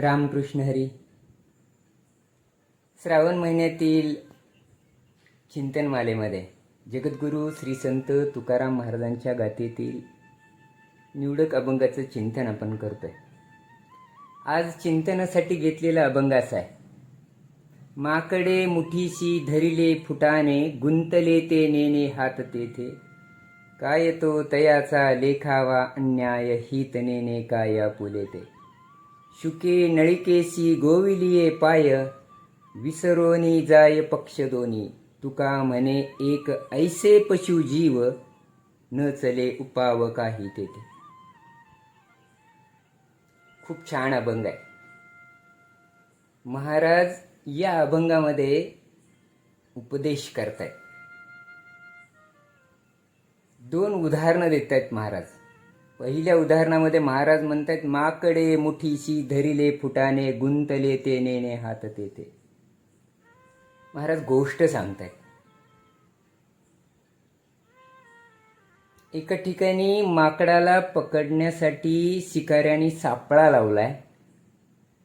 रामकृष्ण हरी. श्रावण महिन्यातील चिंतनमालेमध्ये जगद्गुरू श्री संत तुकाराम महाराजांच्या गाथेतील निवडक अभंगाचं चिंतन आपण करतो आहे आज चिंतनासाठी घेतलेला अभंग असा आहे. माकडे मुठीशी धरिले फुटाने गुंतले ते नेने हात तेथे. काय तो तयाचा लेखावा अन्याय हित नेणे काय पुले ते शुके नळिकेशी गोविलिये पाय विसरोनी जाय पक्ष दोनी तुका म्हणे एक ऐसे पशु जीव न चले उपाव काही तेथे. खूप छान अभंग आहे. महाराज या अभंगामध्ये उपदेश करतायत. दोन उदाहरणं देत आहेत महाराज. पहिल्या उदाहरणामध्ये महाराज म्हणतात माकडे मुठीशी धरिले फुटाने गुंतले ते नेणे हात ते महाराज गोष्ट सांगतायत. एका ठिकाणी माकडाला पकडण्यासाठी शिकाऱ्यांनी सापळा लावलाय.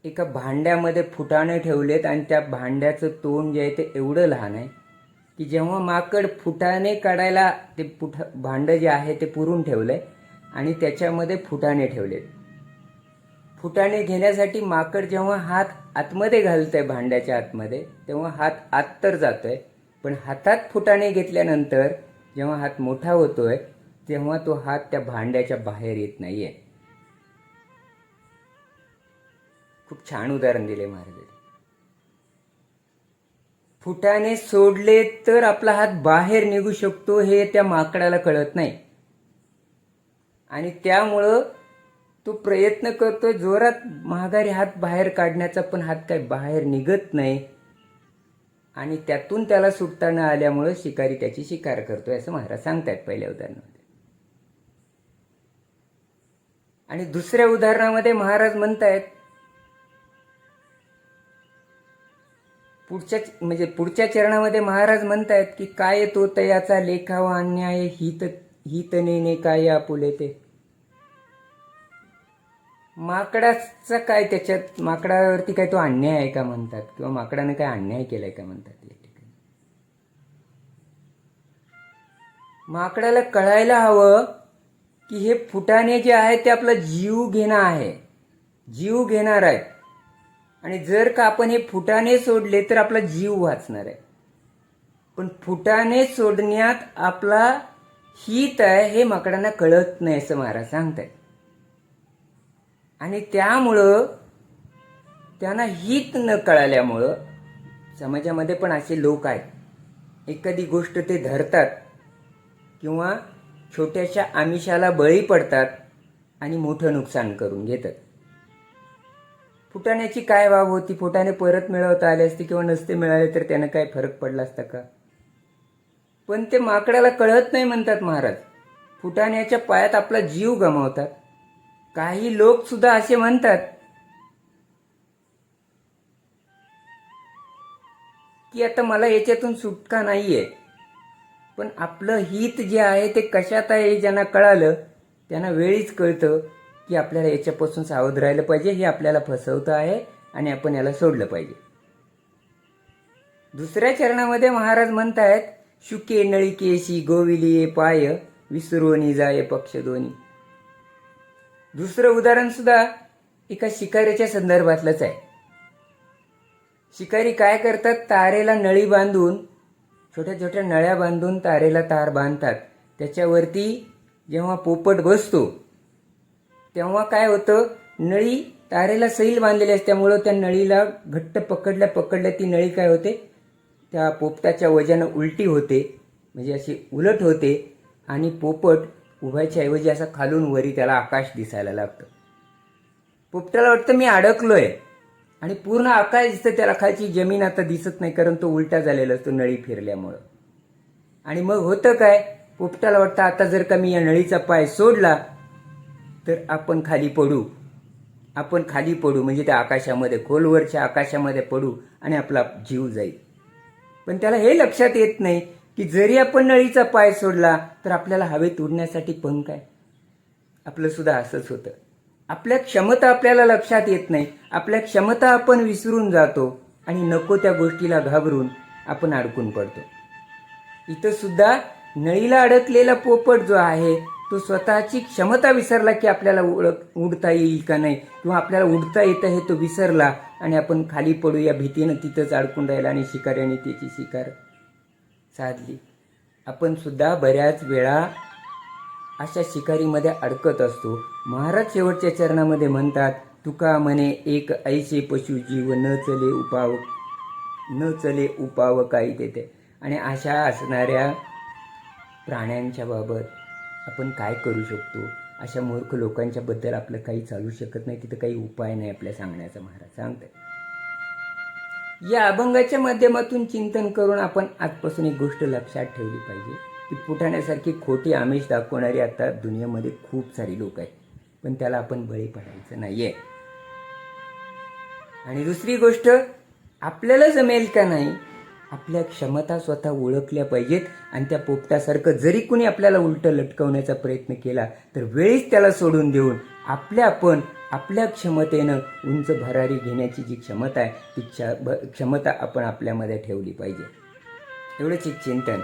एका भांड्यामध्ये फुटाणे ठेवलेत आणि त्या भांड्याचं तोंड जे आहे ते एवढं लहान आहे की जेव्हा माकड फुटाणे काढायला ते फुट भांडं जे आहे ते पुरून ठेवलंय आणि त्याच्यामध्ये फुटाणे ठेवलेत. फुटाणे घेण्यासाठी माकड जेव्हा हात आतमध्ये घालतंय भांड्याच्या आतमध्ये तेव्हा हात आत तर जातोय पण हातात फुटाणे घेतल्यानंतर जेव्हा हात मोठा होतोय तेव्हा तो हात त्या भांड्याच्या बाहेर येत नाहीये. खूप छान उदाहरण दिले महाराज. फुटाने सोडले तर आपला हात बाहेर निघू शकतो हे त्या माकडाला कळत नाही. आणि त्यामुळं तो प्रयत्न करतोय जोरात महागारी हात बाहेर काढण्याचा पण हात काही बाहेर निघत नाही. आणि त्यातून त्याला सुटता न आल्यामुळं शिकारी त्याची शिकार करतोय असं महाराज सांगतायत पहिल्या उदाहरणामध्ये. आणि दुसऱ्या उदाहरणामध्ये महाराज म्हणतायत पुढच्या म्हणजे पुढच्या चरणामध्ये महाराज म्हणतायत की काय तो तयाचा लेखावा अन्याय हित हितनेने काय आपुले ते? माकडाचं काय त्याच्यात? माकडावरती काय तो अन्याय आहे का म्हणतात? किंवा माकडाने काय अन्याय केलाय का म्हणतात या ठिकाणी? माकडाला कळायला हवं की हे फुटाणे जे आहे ते आपला जीव घेणं आहे. जीव घेणार आहे. आणि जर का आपण हे फुटाणे सोडले तर आपला जीव वाचणार आहे. पण फुटाणे सोडण्यात आपला हित आहे हे माकडांना कळत नाही असं महाराज सांगतायत. आणि त्यामुळं त्यांना हित न कळाल्यामुळं समाजामध्ये पण असे लोक आहेत. एखादी गोष्ट ते धरतात किंवा छोट्याशा आमिषाला बळी पडतात आणि मोठं नुकसान करून घेतात. फुटाण्याची काय बाब होती? फुटाणे परत मिळवता आले असते किंवा नसते मिळाले तर त्यानं काय फरक पडला असता का? पण ते माकडाला कळत नाही म्हणतात महाराज. फुटाण्याच्या पायात आपला जीव गमावतात. काही लोक सुद्धा असे म्हणतात की आता मला याच्यातून सुटका नाहीये. पण आपलं हित जे आहे ते कशात आहे हे ज्यांना कळालं त्यांना वेळीच कळतं की आपल्याला याच्यापासून सावध राहिलं पाहिजे हे आपल्याला फसवतं आहे आणि आपण याला सोडलं पाहिजे. दुसऱ्या चरणामध्ये महाराज म्हणतायत शुके नळिकेशी गोविलिये पाय विसरोनी जाय पक्ष दोन्ही. दुसरं उदाहरण सुद्धा एका शिकारीच्या संदर्भातलंच आहे. शिकारी काय करतात? तारेला नळी बांधून छोट्या छोट्या नळ्या बांधून तारेला तार बांधतात. त्याच्यावरती जेव्हा पोपट बसतो तेव्हा काय होतं? नळी तारेला सैल बांधलेली असल्यामुळं त्या नळीला घट्ट पकडल्या पकडल्या ती नळी काय होते? त्या पोपटाच्या वजनं उलटी होते म्हणजे अशी उलट होते आणि पोपट उभ्याच्या ऐवजी असा खालून वरी त्याला आकाश दिसायला लागतं. पोपटाला वाटतं मी अडकलो आहे आणि पूर्ण आकाश दिसतं त्याला खालची जमीन आता दिसत नाही कारण तो उलटा झालेला असतो नळी फिरल्यामुळं. आणि मग होतं काय पोपटाला वाटतं आता जर का मी या नळीचा पाय सोडला तर आपण खाली पडू. आपण खाली पडू म्हणजे त्या आकाशामध्ये खोलवरच्या आकाशामध्ये पडू आणि आपला जीव जाईल. पण त्याला हे लक्षात येत नाही की जरी आपण नळीचा पाय सोडला तर आपल्याला हवेत उडण्यासाठी पंख आहे. आपलं सुद्धा असंच होतं. आपल्या क्षमता आपल्याला लक्षात येत नाही. आपल्या क्षमता आपण विसरून जातो आणि नको त्या गोष्टीला घाबरून आपण अडकून पडतो. इथं सुद्धा नळीला अडकलेला पोपट जो आहे तो स्वतःची क्षमता विसरला की आपल्याला ओळख उडता येईल का नाही? किंवा आपल्याला उडता येतं हे तो विसरला आणि आपण खाली पडू या भीतीनं तिथंच अडकून राहिला आणि शिकाऱ्याने त्याची शिकार साधली. आपण सुद्धा बऱ्याच वेळा अशा शिकारीमध्ये अडकत असतो. महाराज शेवटच्या चरणामध्ये म्हणतात तुका म्हणे एक ऐसे पशु जीव न चले उपाव न चले उपाव काही देते आणि अशा असणाऱ्या प्राण्यांच्या बाबत आपण काय करू शकतो? अशा मूर्ख लोकांच्या बद्दल आपलं काही चालू शकत नाही तिथं काही उपाय नाही आपल्या सांगण्याचा महाराज सांगतात. या अभंगाच्या माध्यमातून चिंतन करून आपण आजपासून एक गोष्ट लक्षात ठेवली पाहिजे की पुठाण्यासारखी खोटी आमिष दाखवणारी आता दुनियेमध्ये खूप सारी लोक आहेत पण त्याला आपण बळी पडायचं नाहीये. आणि दुसरी गोष्ट आपल्याला जमेल का नाही आपल्या क्षमता स्वतः ओळखल्या पाहिजेत आणि त्या पोपटासारखं जरी कुणी आपल्याला उलटं लटकवण्याचा प्रयत्न केला तर वेळीच त्याला सोडून देऊन आपल्या आपण आपल्या क्षमतेनं उंच भरारी घेण्याची जी क्षमता आहे ती क्ष- ब- क्षमता आपण आपल्यामध्ये ठेवली पाहिजे. एवढंच एक चिंतन.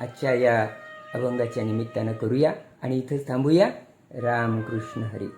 आजच्या या अभंगाच्या निमित्तानं करूया आणि इथंच थांबूया. रामकृष्ण हरी.